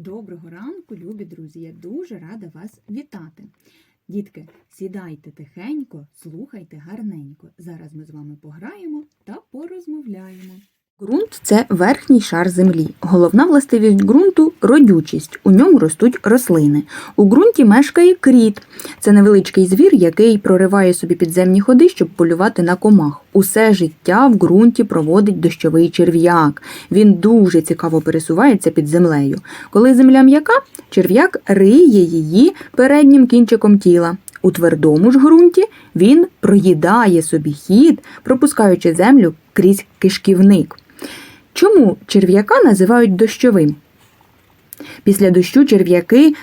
Доброго ранку, любі друзі! Я дуже рада вас вітати. Дітки, сідайте тихенько, слухайте гарненько. Зараз ми з вами пограємо та порозмовляємо. Ґрунт це верхній шар землі. Головна властивість ґрунту родючість. У ньому ростуть рослини. У ґрунті мешкає кріт. Це невеличкий звір, який прориває собі підземні ходи, щоб полювати на комах. Усе життя в ґрунті проводить дощовий черв'як. Він дуже цікаво пересувається під землею. Коли земля м'яка, черв'як риє її переднім кінчиком тіла. У твердому ж ґрунті він проїдає собі хід, пропускаючи землю крізь кишківник. Чому черв'яка називають дощовим? Після дощу черв'яки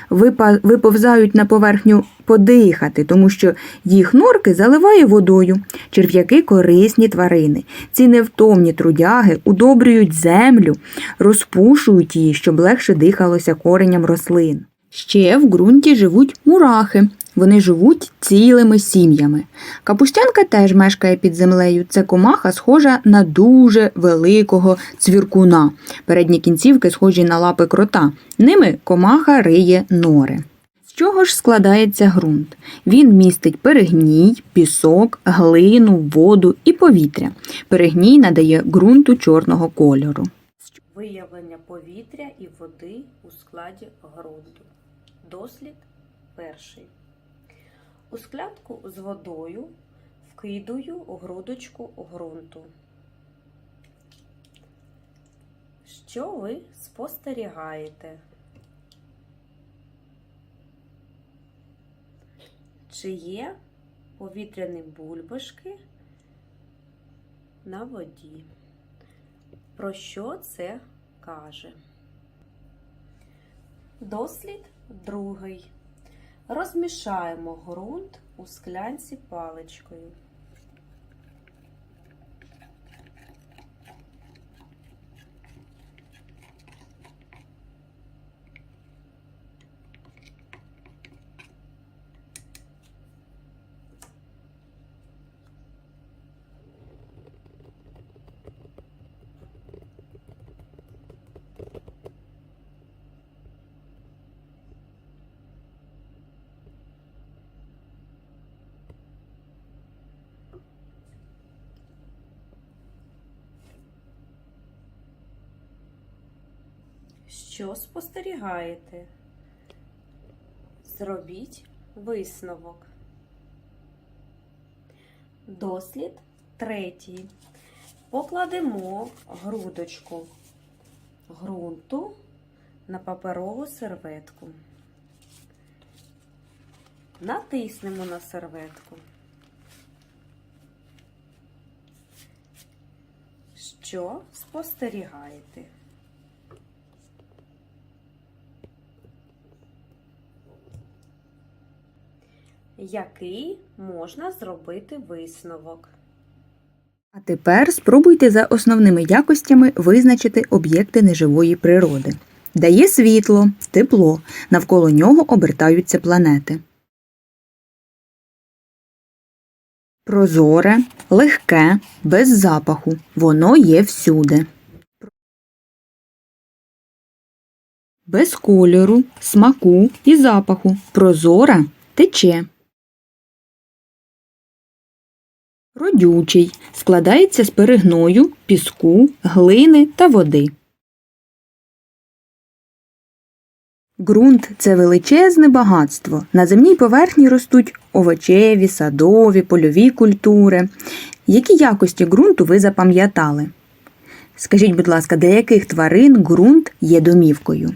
виповзають на поверхню подихати, тому що їх норки заливає водою. Черв'яки корисні тварини. Ці невтомні трудяги удобрюють землю, розпушують її, щоб легше дихалося кореням рослин. Ще в ґрунті живуть мурахи. Вони живуть цілими сім'ями. Капустянка теж мешкає під землею. Це комаха схожа на дуже великого цвіркуна. Передні кінцівки схожі на лапи крота. Ними комаха риє нори. З чого ж складається ґрунт? Він містить перегній, пісок, глину, воду і повітря. Перегній надає ґрунту чорного кольору. Виявлення повітря і води у складі ґрунту. Дослід перший. У склянку з водою вкидаю грудочку ґрунту. Що ви спостерігаєте? Чи є повітряні бульбашки на воді? Про що це каже? Дослід другий. Розмішаємо ґрунт у склянці паличкою. Що спостерігаєте? Зробіть висновок. Дослід третій. Покладемо грудочку ґрунту на паперову серветку. Натиснемо на серветку. Що спостерігаєте? Який можна зробити висновок? А тепер спробуйте за основними якостями визначити об'єкти неживої природи. Дає світло, тепло, навколо нього обертаються планети. Прозоре, легке, без запаху. Воно є всюди. Без кольору, смаку і запаху. Прозора тече. Родючий складається з перегною, піску, глини та води. Ґрунт це величезне багатство. На земній поверхні ростуть овочеві, садові, польові культури. Які якості ґрунту ви запам'ятали? Скажіть, будь ласка, для яких тварин ґрунт є домівкою?